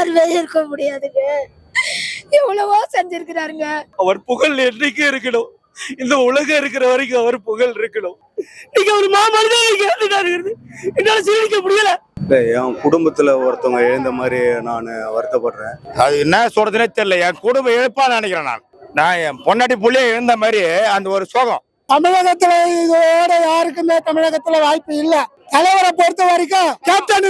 யாருமே இருக்க முடியாதுங்க. எவ்வளவோ செஞ்சிருக்கிறாருங்க. அவர் புகழ் என்னைக்கு இருக்கணும். இந்த உலகம் இருக்கிற வரைக்கும் அவர் புகழ் இருக்கணும். நீங்க ஒரு மாமனிதன் என்னால சீரிக்க முடியல. இல்லை என் குடும்பத்துல ஒருத்தவங்க எழுந்த மாதிரி நான் வருத்தப்படுறேன். அது என்ன சொல்றதுனே தெரியல. என் குடும்பம் இழப்பா நினைக்கிறேன் நான். நான் என் பொண்டாட்டி புள்ளிய எழுந்த மாதிரி அந்த ஒரு சோகம். தமிழகத்துல இதோட யாருக்குமே தமிழகத்துல வாய்ப்பு இல்ல. தலைவரை பொறுத்த வரைக்கும் கேப்டன்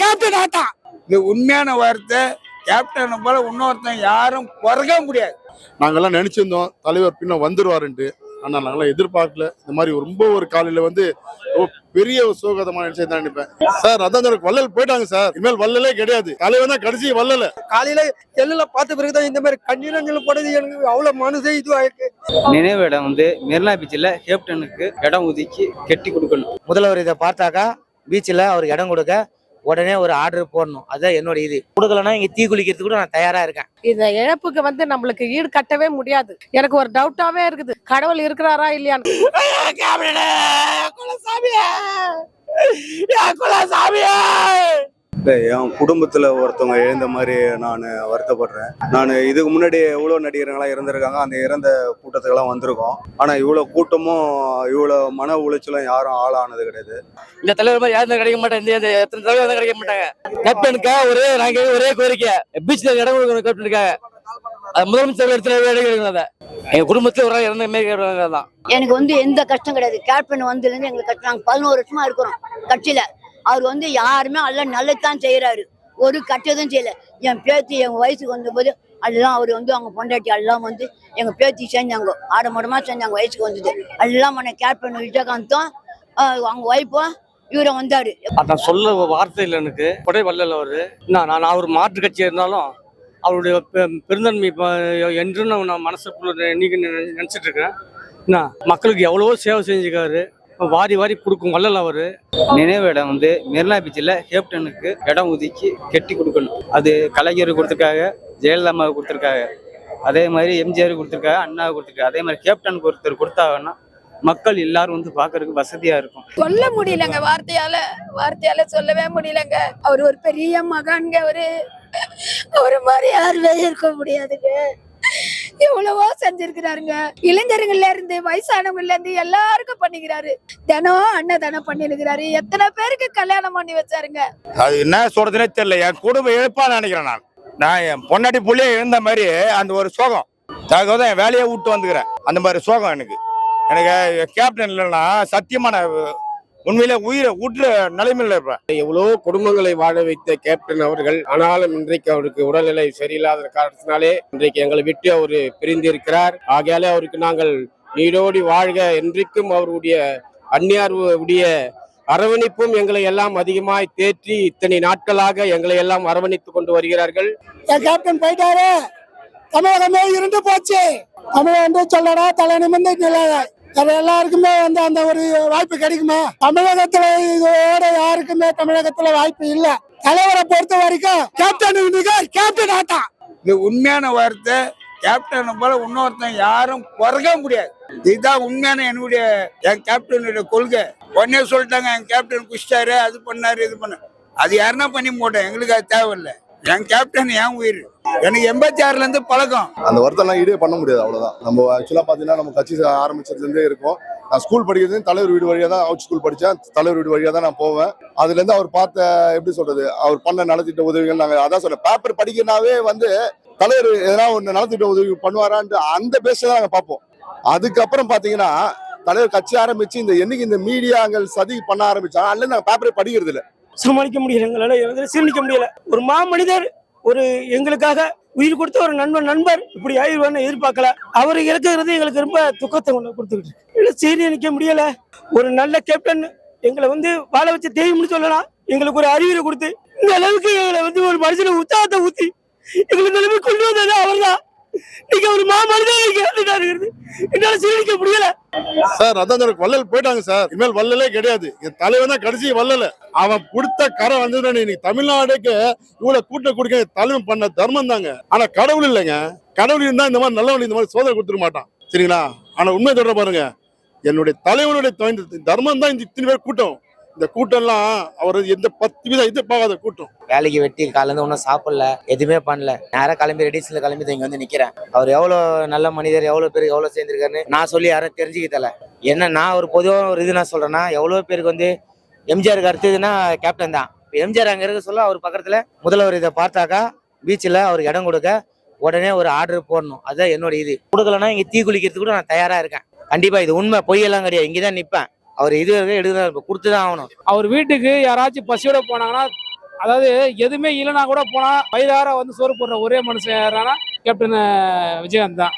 கேப்டன் ஆட்டம் இது உண்மையான வார்த்தை கேப்டன் போல இன்னொருத்தன் யாரும் குறைக்க முடியாது. நாங்கெல்லாம் நினைச்சிருந்தோம் தலைவர் பின்ன வந்துருவாருன்ட்டு. ஆனா நாங்களாம் எதிர்பார்க்கல. இந்த மாதிரி ரொம்ப ஒரு காலையில வந்து பெரிய ஒரு சோகதமா நினைச்சது தான் நினைப்பேன். சார் அதான் எனக்கு வள்ளல் போயிட்டாங்க சார். இனிமேல் வள்ளலே கிடையாது. தலைவர் தான் கடைசி வள்ளல. காலையில செல்லுல பார்த்த பிறகுதான் இந்த மாதிரி கண்ணீரஞ்சல் போடுறது எனக்கு அவ்வளவு மனசே இதுவாயிருக்கு. நினைவு இடம் வந்து மெரினா பீச்சில் கேப்டனுக்கு இடம் ஒதுக்கி கெட்டி கொடுக்கணும். முதல்வர் இதை பார்த்தாக்கா பீச்சில் அவருக்கு இடம் கொடுக்க உடனே ஒரு ஆர்டர் போடணும். அதுதான் என்னோட இது. கொடுக்கலன்னா இங்க தீ குளிக்கிறதுக்கு கூட நான் தயாரா இருக்கேன். இந்த இழப்புக்கு வந்து நம்மளுக்கு ஈடு கட்டவே முடியாது. எனக்கு ஒரு டவுட்டாவே இருக்குது. கடவுள் இருக்கிறாரா இல்லையான்னு. இல்லை என் குடும்பத்துல ஒருத்தவங்க எழுந்த மாதிரி நான் வருத்தப்படுறேன். நான் இதுக்கு முன்னாடி எவ்வளோ நடிகர்கள்லாம் இறந்துருக்காங்க அந்த இறந்த கூட்டத்துக்கெல்லாம் வந்திருக்கோம். ஆனா இவ்வளோ கூட்டமும் இவ்வளோ மன உளைச்சலும் யாரும் ஆளானது கிடையாது. இந்த தலைவர் மாதிரி யாரும் கிடைக்க மாட்டாங்க. இந்த எத்தனை தலைவர் கிடைக்க மாட்டாங்க. கேப்டனுக்கா ஒரே நாங்க ஒரே கோரிக்கை. பீச்ல இடம் கொடுக்கணும் கேப்டனுக்காக. அது முதலமைச்சர் இடத்துல இடம் அதை. எங்க குடும்பத்துல ஒரு இறந்த மாதிரி தான். எனக்கு வந்து எந்த கஷ்டம் கிடையாது. கேப்டன் வந்ததுலேருந்து எங்களுக்கு கஷ்டம் நாங்கள் பதினோரு வருஷமா இருக்கிறோம் கட்சியில. அவர் வந்து யாருமே எல்லாம் நல்லதுதான் செய்யறாரு ஒரு கட்டதும் செய்யல. என் பேத்தி எங்க வயசுக்கு வந்தபோது எல்லாம் அவர் வந்து அவங்க பொண்டாட்டி எல்லாம் வந்து எங்க பேத்தி செஞ்சாங்க. ஆடம்பரமா செஞ்சாங்க வயசுக்கு வந்தது. எல்லாம் பண்ண கேப்டன் விஜயகாந்தும் அவங்க ஒய்ஃபும் இவரை வந்தாரு. அதான் சொல்ல வார்த்தை இல்லை எனக்கு. கொடை வல்லல அவரு. நான் நான் அவர் மாற்று கட்சி இருந்தாலும் அவருடைய பெருந்தன்மை இப்போ என்றும் நான் மனசுக்குள்ள இன்னைக்கு நினைச்சிட்டு இருக்கேன். என்ன மக்களுக்கு எவ்வளவோ சேவை செஞ்சுக்காரு வாரி வாரி கொடுக்கும் வள்ளல் அவரு. நினைவு இடம் வந்து மெரினா பீச்சில் கேப்டனுக்கு இடம் ஒதுக்கி கெட்டி கொடுக்கணும். அது கலைஞர் கொடுத்துருக்காங்க ஜெயலலிதா அம்மாவை கொடுத்துருக்காங்க. அதே மாதிரி எம்ஜிஆர் கொடுத்துருக்காங்க அண்ணாவை கொடுத்துருக்காங்க. அதே மாதிரி கேப்டனுக்கு ஒருத்தர் கொடுத்தாங்கன்னா மக்கள் எல்லாரும் வந்து பார்க்கறதுக்கு வசதியா இருக்கும். சொல்ல முடியலங்க வார்த்தையால. வார்த்தையால சொல்லவே முடியலங்க. அவர் ஒரு பெரிய மகான்ங்க அவரு. அவரு மாதிரி யாருமே இருக்க முடியாதுங்க. எவ்வளவோ செஞ்சிருக்கிறாருங்க. இளைஞர்கள்ல இருந்து வயசானவங்கல இருந்து எல்லாருக்கும் பண்ணிக்கிறாரு. தினம் அன்னதானம் பண்ணிருக்கிறாரு எத்தனை பேருக்கு கல்யாணம் பண்ணி வச்சாருங்க? அது என்ன சொல்றதுனே தெரியல. என் குடும்பம் இழப்பா நினைக்கிறேன் நான். நான் என் பொண்டாட்டி புள்ளிய எழுந்த மாதிரி அந்த ஒரு சோகம். அதுக்காக தான் என் வேலையை விட்டு வந்துக்கிறேன். அந்த மாதிரி சோகம் எனக்கு. எனக்கு கேப்டன் இல்லைன்னா சத்தியமான உண்மையிலே உயிரை விட்டுற நிலைமையில இருப்பேன் எவ்வளோ குடும்பங்களை வாழ வைத்த கேப்டன் அவர்கள் ஆனாலும் இன்றைக்கு அவருக்கு உடல்நிலை சரியில்லாத காரணத்தினாலே இன்றைக்கு எங்களை விட்டு அவர் பிரிந்திருக்கிறார். ஆகையாலே அவருக்கு நாங்கள் நீடோடி வாழ்க என்றைக்கும் அவருடைய அந்நியார் உடைய அரவணைப்பும் எங்களை எல்லாம் அதிகமாய் தேற்றி இத்தனை நாட்களாக எங்களை எல்லாம் அரவணைத்துக் கொண்டு வருகிறார்கள். கேப்டன் போயிட்டாரு. தமிழகமே இருந்து போச்சு. தமிழகம் என்று சொல்லடா தலை நிமிர்ந்து அது எல்லாருக்குமே வந்து அந்த ஒரு வாய்ப்பு கிடைக்குமா. தமிழகத்துல இதோட யாருக்குமே தமிழகத்துல வாய்ப்பு இல்ல. தலைவரை பொறுத்த வரைக்கும் கேப்டன் கேப்டன் ஆட்டம் இது உண்மையான வார்த்தை. கேப்டன் போல இன்னொருத்தன் யாரும் குறைக்க முடியாது. இதுதான் உண்மையான என்னுடைய என் கேப்டனுடைய கொள்கை. உடனே சொல்லிட்டாங்க என் கேப்டன் குஷ்டாரு அது பண்ணாரு இது பண்ண. அது யாருன்னா பண்ணி போட்டேன். எங்களுக்கு அது தேவையில்லை. என் கேப்டன் என் உயிர். எனக்கு எண்பத்தி ஆறுல இருந்து பழக்கம். அந்த வருத்தம்லாம் ஈடே பண்ண முடியாது அவ்வளவுதான். நம்ம ஆக்சுவலா பாத்தீங்கன்னா நம்ம கட்சி ஆரம்பிச்சதுல இருந்தே இருக்கோம். நான் ஸ்கூல் படிக்கிறது தலைவர் வீடு வழியா தான் அவுட் ஸ்கூல் படிச்சேன். தலைவர் வீடு வழியா தான் நான் போவேன். அதுல இருந்து அவர் பார்த்த எப்படி சொல்றது அவர் பண்ண நலத்திட்ட உதவிகள் நாங்க அதான் சொல்ல பேப்பர் படிக்கிறனாவே வந்து தலைவர் எதனா ஒன்று நலத்திட்ட உதவி பண்ணுவாரான்ட்டு அந்த பேச தான் நாங்க பார்ப்போம். அதுக்கப்புறம் பாத்தீங்கன்னா தலைவர் கட்சி ஆரம்பிச்சு இந்த என்னைக்கு இந்த மீடியாங்கள் சதி பண்ண ஆரம்பிச்சாங்க அதுல நாங்க பேப்பரே படிக்கிறது இல்ல சமாளிக்க முடியல எங்களால சீர்ணிக்க முடியல. ஒரு மாமனிதர் ஒரு எங்களுக்காக உயிர் கொடுத்த ஒரு நண்பன் நண்பர் இப்படி ஆயிடுவான்னு எதிர்பார்க்கல. அவர் இறக்குறது எங்களுக்கு ரொம்ப துக்கத்தை கொண்டு கொடுத்துக்கிட்டு இல்லை சீரிய நிற்க முடியல. ஒரு நல்ல கேப்டன் எங்களை வந்து வாழ வச்சு தெய்வம்னு சொல்லலாம். எங்களுக்கு ஒரு அறிவுரை கொடுத்து இந்த அளவுக்கு எங்களை வந்து ஒரு மனுஷனை உற்சாகத்தை ஊத்தி எங்களை நிலைமை கொண்டு வந்தது அவர்தான். நீங்க ஒரு மாமனிதர் கேட்டுட்டாரு என்னால சீரழிக்க முடியல. சார் அதான் எனக்கு வள்ளல் போயிட்டாங்க சார். இனிமேல் வள்ளலே கிடையாது. என் தலைவன் தான் கடைசி வள்ளல. அவன் கொடுத்த கரை வந்து இன்னைக்கு தமிழ்நாடுக்கு இவ்வளவு கூட்ட கொடுக்க தலைமை பண்ண தர்மம் தாங்க. ஆனா கடவுள் இல்லைங்க. கடவுள் இருந்தா இந்த மாதிரி நல்லவன் இந்த மாதிரி சோதனை கொடுத்துட மாட்டான். சரிங்களா? ஆனா உண்மை சொல்ற பாருங்க. என்னுடைய தலைவனுடைய தர்மம் தான் இந்த இத்தனை பேர் கூட்டம். இந்த கூட்டம்லாம் அவர் எந்த பத்து விதம் எதிர்பார்க்காத கூட்டம். வேலைக்கு வெட்டி காலேருந்து ஒன்றும் சாப்பிடல எதுவுமே பண்ணல. நேராக கிளம்பி ரெடிஸ்ல கிளம்பி இங்க வந்து நிக்கிறேன். அவர் எவ்வளோ நல்ல மனிதர் எவ்வளோ பேருக்கு எவ்வளோ சேர்ந்திருக்காருன்னு நான் சொல்லி யாரும் தெரிஞ்சுக்கிட்டல என்ன நான் ஒரு பொதுவாக ஒரு இது நான் சொல்றேன்னா எவ்வளோ பேருக்கு வந்து எம்ஜிஆருக்கு அடுத்ததுன்னா கேப்டன் தான். எம்ஜிஆர் அங்கே இருக்க சொல்ல அவர் பக்கத்தில் முதல்வர் இதை பார்த்தாக்கா பீச்சில் அவருக்கு இடம் கொடுக்க உடனே ஒரு ஆர்டர் போடணும். அதுதான் என்னோட இது. கொடுக்கலன்னா இங்கே தீ குளிக்கிறதுக்கு கூட நான் தயாராக இருக்கேன். கண்டிப்பாக இது உண்மை பொய்யெல்லாம் கிடையாது. இங்கே தான் நிற்பேன் அவர் இது வரைக்கும் இப்போ கொடுத்து தான் ஆகணும். அவர் வீட்டுக்கு யாராச்சும் பசியோட போனாங்கன்னா அதாவது எதுவுமே இல்லைனா கூட போனால் வயிறார வந்து சோறு போடுற ஒரே மனுஷன் யாரானா கேப்டன் விஜயகாந்த் தான்.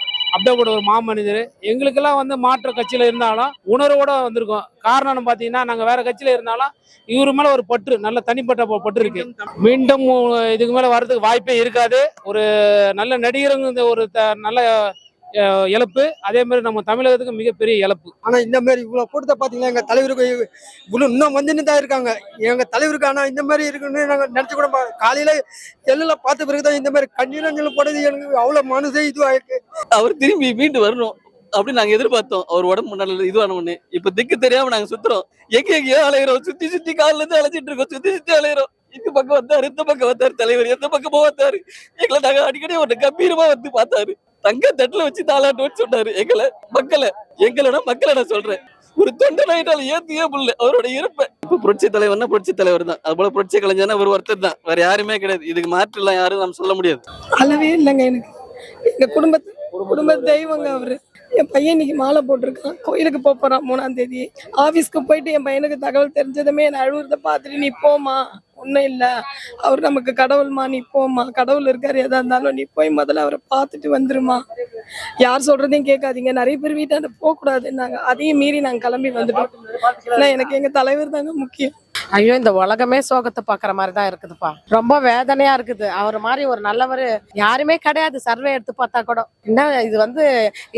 கூட ஒரு மாமனிதர் எங்களுக்கெல்லாம் வந்து மாற்று கட்சியில் இருந்தாலும் உணர்வோட வந்திருக்கோம். காரணம் பார்த்தீங்கன்னா நாங்கள் வேற கட்சியில் இருந்தாலும் இவரு மேலே ஒரு பற்று நல்ல தனிப்பட்ட பற்று இருக்கு. மீண்டும் இதுக்கு மேலே வர்றதுக்கு வாய்ப்பே இருக்காது. ஒரு நல்ல நடிகருங்க ஒரு த- நல்ல இழப்பு. அதே மாதிரி நம்ம தமிழகத்துக்கு மிகப்பெரிய இழப்பு. ஆனா இந்த மாதிரி இவ்வளவு கூட்டத்தை பாத்தீங்கன்னா எங்க தலைவருக்கு இவ்வளவு இன்னும் வந்துன்னு தான் இருக்காங்க. எங்க தலைவருக்கு ஆனா இந்த மாதிரி இருக்குன்னு நாங்க நினைச்சு கூட காலையில செல்லுல பார்த்த பிறகுதான் இந்த மாதிரி கண்ணீரஞ்சல் போடுறது எனக்கு அவ்வளவு மனசே இதுவாயிருக்கு அவர் திரும்பி மீண்டு வரணும் அப்படின்னு நாங்க எதிர்பார்த்தோம். அவர் உடம்பு நல்ல இதுவான உடனே. இப்ப திக்கு தெரியாம நாங்க சுத்துறோம். எங்க எங்கேயோ அலையிறோம். சுத்தி சுத்தி கால்ல இருந்து அழைச்சிட்டு இருக்கோம். சுத்தி சுத்தி அலையிறோம். இந்த பக்கம் வந்தாரு இந்த பக்கம் வந்தாரு தலைவர் எந்த பக்கமோ வந்தாரு எங்களை நாங்க அடிக்கடி ஒரு கம்பீரமா வந்து பார்த்தாரு. தங்க தட்டுல வச்சு தாளாட்டுன்னு சொன்னாரு. எங்களை மக்களை எங்களோட மக்களை நான் சொல்றேன். ஒரு தொண்டை ஏத்தியே புள்ள? அவரோட இருப்ப. இப்ப புரட்சி தலைவர்னா புரட்சி தலைவர் தான். அது போல புரட்சி கலைஞர்னா ஒரு ஒருத்தர் தான். வேற யாருமே கிடையாது. இதுக்கு மாற்று எல்லாம் யாரும் நம்ம சொல்ல முடியாது. அளவே இல்லைங்க எனக்கு. எங்க குடும்பத்து குடும்ப தெய்வங்க அவரு. என் பையன் இன்னைக்கு மாலை போட்டிருக்கான். கோயிலுக்கு போப் போறான் மூணாம் தேதி. ஆபீஸ்க்கு போயிட்டு என் பையனுக்கு தகவல் தெரிஞ்சதுமே என்ன அழுவுறத பார்த்துட்டு நீ போமா ஒன்றும் இல்லை. அவர் நமக்கு கடவுள்மா நீ போம்மா கடவுள் இருக்காரு எதா இருந்தாலும் நீ போய் முதல்ல அவரை பார்த்துட்டு வந்துருமா. யார் சொல்றதையும் கேட்காதீங்க. நிறைய பேர் வீட்டாண்ட போகக்கூடாதுன்னாங்க. அதையும் மீறி நாங்கள் கிளம்பி வந்துட்டோம். ஏன்னா எனக்கு எங்க தலைவர் தாங்க முக்கியம். ஐயோ இந்த உலகமே சோகத்தை பாக்குற மாதிரி தான் இருக்குதுப்பா. ரொம்ப வேதனையா இருக்குது. அவர் மாதிரி ஒரு நல்லவர் யாருமே கிடையாது. சர்வே எடுத்து பார்த்தா கூட. என்ன இது வந்து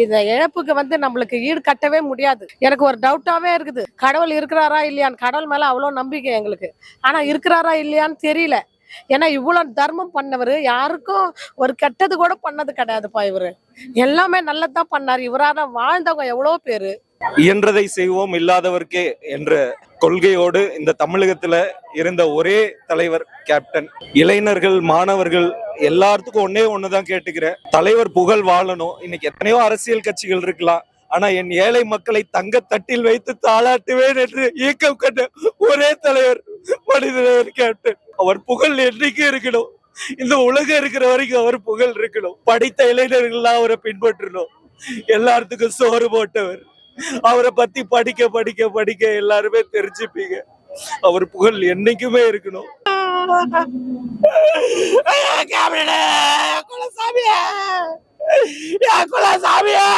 இந்த இழப்புக்கு வந்து நம்மளுக்கு ஈடு கட்டவே முடியாது. எனக்கு ஒரு டவுட்டாவே இருக்குது. கடவுள் இருக்கிறாரா இல்லையான்னு. கடவுள் மேல அவ்வளோ நம்பிக்கை எங்களுக்கு. ஆனா இருக்கிறாரா இல்லையான்னு தெரியல. ஏன்னா இவ்வளவு தர்மம் பண்ணவர் யாருக்கும் ஒரு கெட்டது கூட பண்ணது கிடையாதுப்பா இவர். எல்லாமே நல்லதான் பண்ணாரு. இவரால் வாழ்ந்தவங்க எவ்வளோ பேரு. இயன்றதை செய்வோம் இல்லாதவர்க்கே என்ற கொள்கையோடு இந்த தமிழகத்துல இருந்த ஒரே தலைவர் கேப்டன். இளைஞர்கள் மாணவர்கள் எல்லாத்துக்கும் ஒன்னே ஒண்ணுதான் கேட்டுக்கிறேன். தலைவர் புகழ் வாழணும். இன்னைக்கு எத்தனையோ அரசியல் கட்சிகள் இருக்கலாம். ஆனா என் ஏழை மக்களை தங்க தட்டில் வைத்து தாளாட்டுவேன் என்று இயக்கம் கண்ட ஒரே தலைவர் மனிதர் கேப்டன். அவர் புகழ் என்றைக்கும் இருக்கணும். இந்த உலகம் இருக்கிற வரைக்கும் அவர் புகழ் இருக்கணும். படித்த இளைஞர்கள்லாம் அவரை பின்பற்றணும். எல்லாத்துக்கும் சோறு போட்டவர். அவரை பத்தி படிக்க படிக்க படிக்க எல்லாருமே தெரிஞ்சுப்பீங்க. அவர் புகழ் என்னைக்குமே இருக்கணும். குலசாமியா குலசாமியா